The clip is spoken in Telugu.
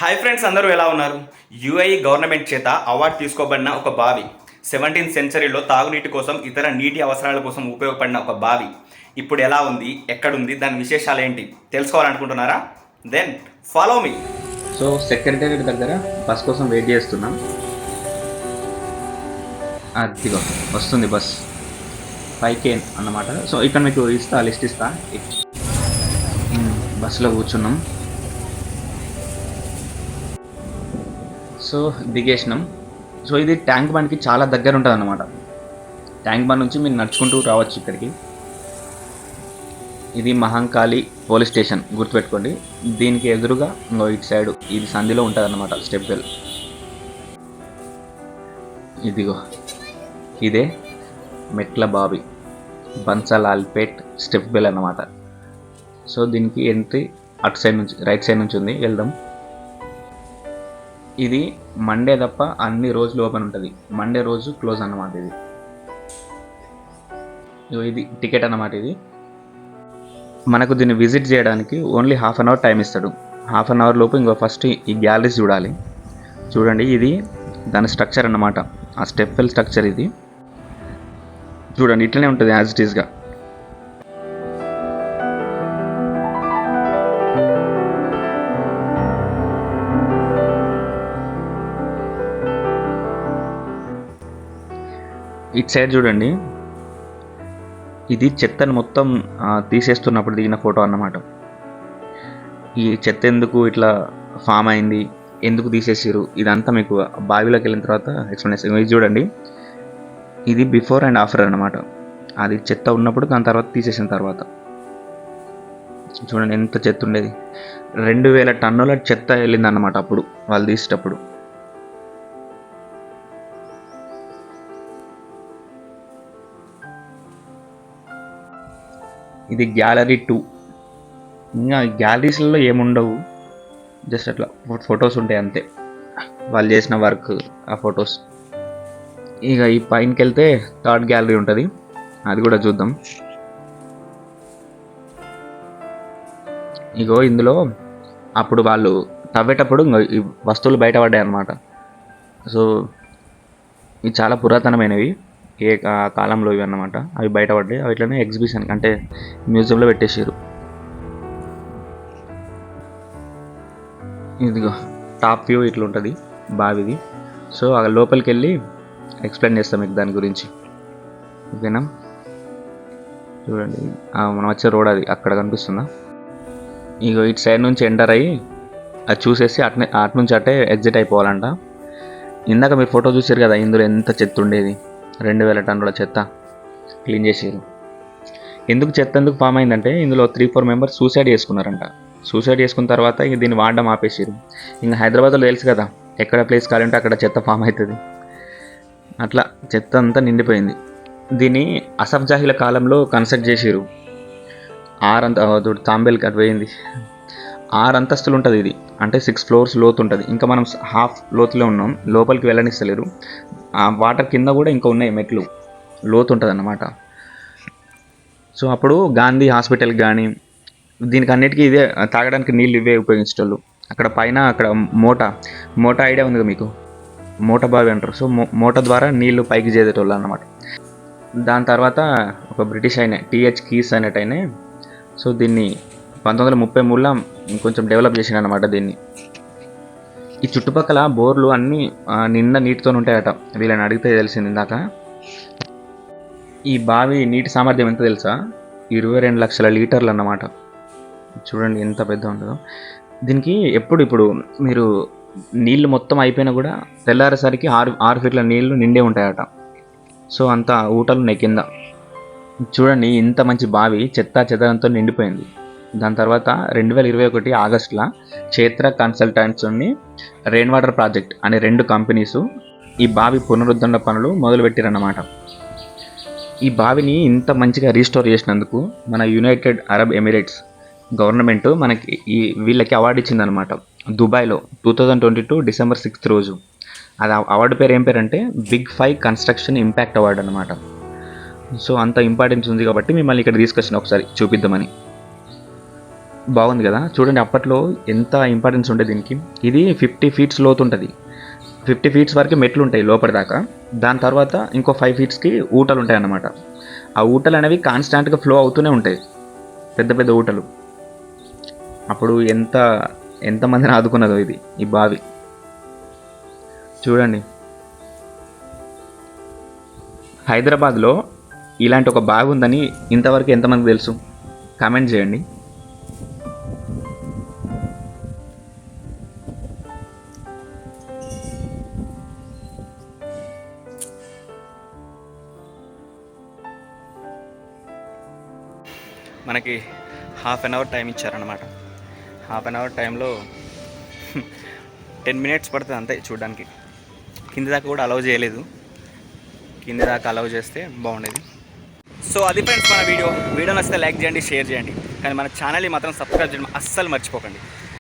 హాయ్ ఫ్రెండ్స్ అందరూ ఎలా ఉన్నారు? యుఐ గవర్నమెంట్ చేత అవార్డు తీసుకోబడిన ఒక బావి. సెవెంటీన్త్ సెంచరీలో తాగునీటి కోసం ఇతర నీటి అవసరాల కోసం ఉపయోగపడిన ఒక బావి. ఇప్పుడు ఎలా ఉంది? ఎక్కడుంది? దాని విశేషాలు ఏంటి? తెలుసుకోవాలనుకుంటున్నారా? Then follow me so secretariat దగ్గర బస్ కోసం వెయిట్ చేస్తున్నాం. అదిగో వస్తుంది బస్. పైకే అన్నమాట. సో ఇక్కడ మీకు ఇస్తా లిస్ట్ ఇస్తా. బస్సులో కూర్చున్నాం. సో దిగేసినాం. సో ఇది ట్యాంక్ బండ్కి చాలా దగ్గర ఉంటుంది అనమాట ట్యాంక్ బండ్ నుంచి మీరు నడుచుకుంటూ రావచ్చు ఇక్కడికి. ఇది మహంకాళి పోలీస్ స్టేషన్ గుర్తుపెట్టుకోండి. దీనికి ఎదురుగా ఇంకో ఇటు సైడ్ ఇది సంధిలో ఉంటుంది అన్నమాట స్టెప్ వెల్ ఇదిగో ఇదే మెట్ల బావి బన్సలాల్పేట్ స్టెప్ బెల్ అన్నమాట. సో దీనికి ఎంట్రీ అటు సైడ్ నుంచి రైట్ సైడ్ నుంచి ఉంది వెళ్దాం. ఇది మండే తప్ప అన్ని రోజులు ఓపెన్ ఉంటుంది. మండే రోజు క్లోజ్ అన్నమాట ఇది. ఇది టికెట్ అన్నమాట ఇది. మనకు దీన్ని విజిట్ చేయడానికి only half an hour time ఇస్తాడు. హాఫ్ అన్ అవర్ లోపు ఇంకో ఫస్ట్ ఈ గ్యాలరీస్ చూడాలి. చూడండి ఇది దాని స్ట్రక్చర్ అన్నమాట. ఆ స్టెప్ వెల్ స్ట్రక్చర్ ఇది. చూడండి ఇట్లనే ఉంటుంది యాజ్ ఇట్ ఈస్గా ఇటు సైడ్ చూడండి. ఇది చెత్తను మొత్తం తీసేస్తున్నప్పుడు దిగిన ఫోటో అన్నమాట. ఈ చెత్త ఎందుకు ఇట్లా ఫామ్ అయింది? ఎందుకు తీసేసారు ఇదంతా మీకు బావిలోకి వెళ్ళిన తర్వాత ఎక్స్ప్లెనేషన్. ఇది చూడండి. ఇది బిఫోర్ అండ్ ఆఫ్టర్ అన్నమాట. అది చెత్త ఉన్నప్పుడు దాని తర్వాత తీసేసిన తర్వాత. చూడండి ఎంత చెత్త ఉండేది. రెండు వేల టన్నుల చెత్త వెళ్ళింది అన్నమాట అప్పుడు వాళ్ళు తీసేటప్పుడు. ఇది గ్యాలరీ టూ ఇంకా గ్యాలరీస్లలో ఏముండవు? జస్ట్ అట్లా ఫొటోస్ ఉంటాయి అంతే. వాళ్ళు చేసిన వర్క్ ఆ ఫొటోస్ ఇక ఈ పైనకి వెళ్తే థర్డ్ గ్యాలరీ ఉంటుంది. అది కూడా చూద్దాం. ఇగో ఇందులో అప్పుడు వాళ్ళు తవ్వేటప్పుడు వస్తువులు బయటపడ్డాయి అన్నమాట సో ఇవి చాలా పురాతనమైనవి. ఏ కా- కాలంలో ఇవి అన్నమాట. అవి బయటపడ్డాయి. అవి ఇట్లనే ఎగ్జిబిషన్ అంటే మ్యూజియంలో పెట్టేసారు ఇదిగో టాప్ వ్యూ ఇట్లా ఉంటుంది బావిది. సో ఆ లోపలికి వెళ్ళి ఎక్స్ప్లెయిన్ చేస్తాం మీకు దాని గురించి. ఓకేనా? చూడండి మనం వచ్చే రోడ్ అది అక్కడ కనిపిస్తుందా? ఇగో ఇటు సైడ్ నుంచి ఎంటర్ అయ్యి అది చూసేసి అట్నే అటు నుంచి అటే ఎగ్జిట్ అయిపోవాలంట. ఇందాక మీరు ఫోటో చూసారు కదా ఇందులో ఎంత చెత్త ఉండేది? రెండు వేల టన్నుల చెత్త క్లీన్ చేసారు ఎందుకు చెత్త ఎందుకు ఫామ్ అయిందంటే ఇందులో త్రీ ఫోర్ మెంబర్స్ సూసైడ్ చేసుకున్నారంట. సూసైడ్ చేసుకున్న తర్వాత ఇంక దీన్ని వాడడం ఆపేసారు ఇంకా హైదరాబాద్లో తెలుసు కదా ఎక్కడ ప్లేస్ కావాలంటే అక్కడ చెత్త ఫామ్ అవుతుంది అట్లా చెత్త అంతా నిండిపోయింది. దీన్ని అసఫ్ జాహీల కాలంలో కన్స్ట్రక్ట్ చేసారు ఆరంత తాంబేల్కి అటు పోయింది. ఆరు అంతస్తులు ఉంటుంది ఇది. అంటే సిక్స్ ఫ్లోర్స్ లోతు ఉంటుంది. ఇంకా మనం హాఫ్ లోతులో ఉన్నాం. లోపలికి వెళ్ళనిస్తలేరు. ఆ వాటర్ కింద కూడా ఇంకా ఉన్నాయి మెట్లు. లోతు ఉంటుంది అన్నమాట సో అప్పుడు గాంధీ హాస్పిటల్కి కానీ దీనికి అన్నిటికీ ఇదే తాగడానికి నీళ్ళు ఇవే ఉపయోగించేటోళ్ళు. అక్కడ పైన అక్కడ మోటా మోటా ఐడియా ఉంది కదా మీకు? మోట బావి అంటారు. సో మో మోట ద్వారా నీళ్ళు పైకి చేసేటోళ్ళు అన్నమాట. దాని తర్వాత ఒక బ్రిటిష్ ఆయన టీహెచ్ కీస్ అనేటైనే సో దీన్ని పంతొమ్మిది వందల ముప్పై మూడులో కొంచెం డెవలప్ చేసిన అనమాట దీన్ని. ఈ చుట్టుపక్కల బోర్లు అన్నీ నిండా నీటితో ఉంటాయట. వీళ్ళని అడిగితే తెలిసింది ఇందాక. ఈ బావి నీటి సామర్థ్యం ఎంత తెలుసా? ఇరవై రెండు లక్షల లీటర్లు అన్నమాట చూడండి ఎంత పెద్ద ఉంటుందో. దీనికి ఎప్పుడు ఇప్పుడు మీరు నీళ్ళు మొత్తం అయిపోయినా కూడా తెల్లారేసరికి ఆరు ఆరు ఫీట్ల నీళ్ళు నిండే ఉంటాయట. సో అంత ఊటలు ఉన్నాయి కింద. చూడండి ఇంత మంచి బావి చెత్త చెదరంతో నిండిపోయింది. దాని తర్వాత రెండు వేల ఇరవై ఒకటి ఆగస్టులో క్షేత్ర కన్సల్టెంట్స్ రెయిన్ వాటర్ ప్రాజెక్ట్ అనే రెండు కంపెనీస్ ఈ బావి పునరుద్ధరణ పనులు మొదలుపెట్టారన్నమాట. ఈ బావిని ఇంత మంచిగా రీస్టోర్ చేసినందుకు మన యునైటెడ్ అరబ్ ఎమిరేట్స్ గవర్నమెంట్ మనకి ఈ వీళ్ళకి అవార్డు ఇచ్చిందనమాట దుబాయ్లో two thousand twenty two December sixth రోజు. అది అవార్డు పేరు ఏం పేరు అంటే big five construction impact award అనమాట సో అంత ఇంపార్టెన్స్ ఉంది కాబట్టి మిమ్మల్ని ఇక్కడ తీసుకొచ్చిన ఒకసారి చూపిద్దామని. బాగుంది కదా. చూడండి అప్పట్లో ఎంత ఇంపార్టెన్స్ ఉండే దీనికి. ఇది ఫిఫ్టీ ఫీట్స్ లోతు ఉంటుంది. ఫిఫ్టీ ఫీట్స్ వరకు మెట్లు ఉంటాయి లోపలి దాకా. దాని తర్వాత ఇంకో ఫైవ్ ఫీట్స్కి ఊటలు ఉంటాయి అన్నమాట. ఆ ఊటలు అనేవి కాన్స్టాంట్గా ఫ్లో అవుతూనే ఉంటాయి. పెద్ద పెద్ద ఊటలు. అప్పుడు ఎంత ఎంతమందిని ఆదుకున్నదో ఇది ఈ బావి. చూడండి. హైదరాబాద్లో ఇలాంటి ఒక బావి ఉందని ఇంతవరకు ఎంతమందికి తెలుసు? కామెంట్ చేయండి. మనకి హాఫ్ అన్ అవర్ టైం ఇచ్చారనమాట హాఫ్ అన్ అవర్ టైంలో టెన్ మినిట్స్ పడుతుంది అంతే చూడడానికి. కింది దాకా కూడా అలౌ చేయలేదు. కింది దాకా అలౌ చేస్తే బాగుండేది. సో అది ఫ్రెండ్స్ మన వీడియో. వీడియో నచ్చితే లైక్ చేయండి షేర్ చేయండి. కానీ మన ఛానల్ని మాత్రం సబ్స్క్రైబ్ చేయడం అస్సలు మర్చిపోకండి.